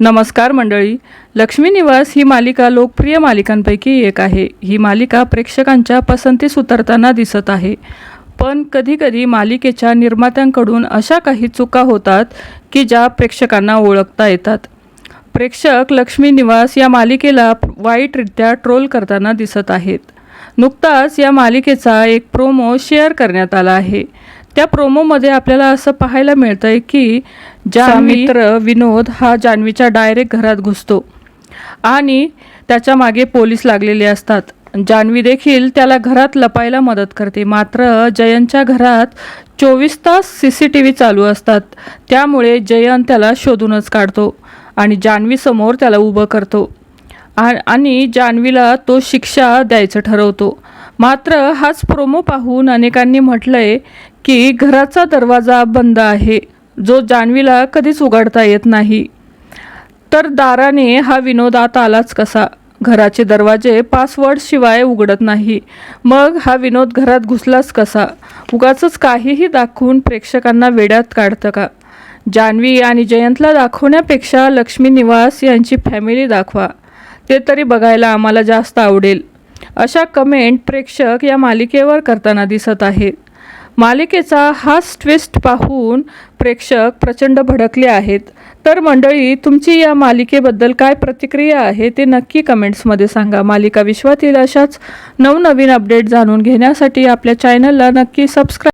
नमस्कार मंडळी. लक्ष्मी निवास ही मालिका लोकप्रिय मालिकांपैकी एक आहे. ही मालिका प्रेक्षकांच्या पसंतीस उतरताना दिसत आहे. पण कधीकधी मालिकेच्या निर्मात्यांकडून अशा काही चुका होतात की ज्या प्रेक्षकांना ओळखता येतात. प्रेक्षक लक्ष्मी निवास या मालिकेला वाईटरित्या ट्रोल करताना दिसत आहेत. नुकताच या मालिकेचा एक प्रोमो शेअर करण्यात आला आहे. त्या प्रोमोमध्ये आपल्याला असं पाहायला मिळतं आहे की ज्या मित्र विनोद हा जान्हवीच्या डायरेक्ट घरात घुसतो. आणि त्याच्यामागे पोलीस लागलेले असतात. जान्हवी देखील त्याला घरात लपायला मदत करते. मात्र जयंतच्या घरात चोवीस तास सी सी टी व्ही चालू असतात. त्यामुळे जयंत त्याला शोधूनच काढतो आणि जान्हवीसमोर त्याला उभं करतो. आणि जान्हवीला तो शिक्षा द्यायचं ठरवतो. मात्र हाच प्रोमो पाहून अनेकांनी म्हटलंय की घराचा दरवाजा बंद आहे जो जान्हवीला कधीच उघडता येत नाही. तर दाराने हा विनोद आत आलाच कसा? घराचे दरवाजे पासवर्ड शिवाय उघडत नाही. मग हा विनोद घरात घुसलाच कसा? उगाच काहीही दाखवून प्रेक्षकांना वेड्यात काढतं का? जान्हवी आणि जयंतला दाखवण्यापेक्षा लक्ष्मी निवास यांची फॅमिली दाखवा. ते तरी बघायला आम्हाला जास्त आवडेल. अशा कमेंट प्रेक्षक या मालिकेवर करताना दिसत आहेत. मालिकेचा हाच ट्विस्ट पाहून प्रेक्षक प्रचंड भडकले आहेत. तर मंडळी तुमची या मालिकेबद्दल काय प्रतिक्रिया आहे ते नक्की कमेंट्समध्ये सांगा. मालिका विश्वातील अशाच नवनवीन अपडेट जाणून घेण्यासाठी आपल्या चॅनलला नक्की सबस्क्राईब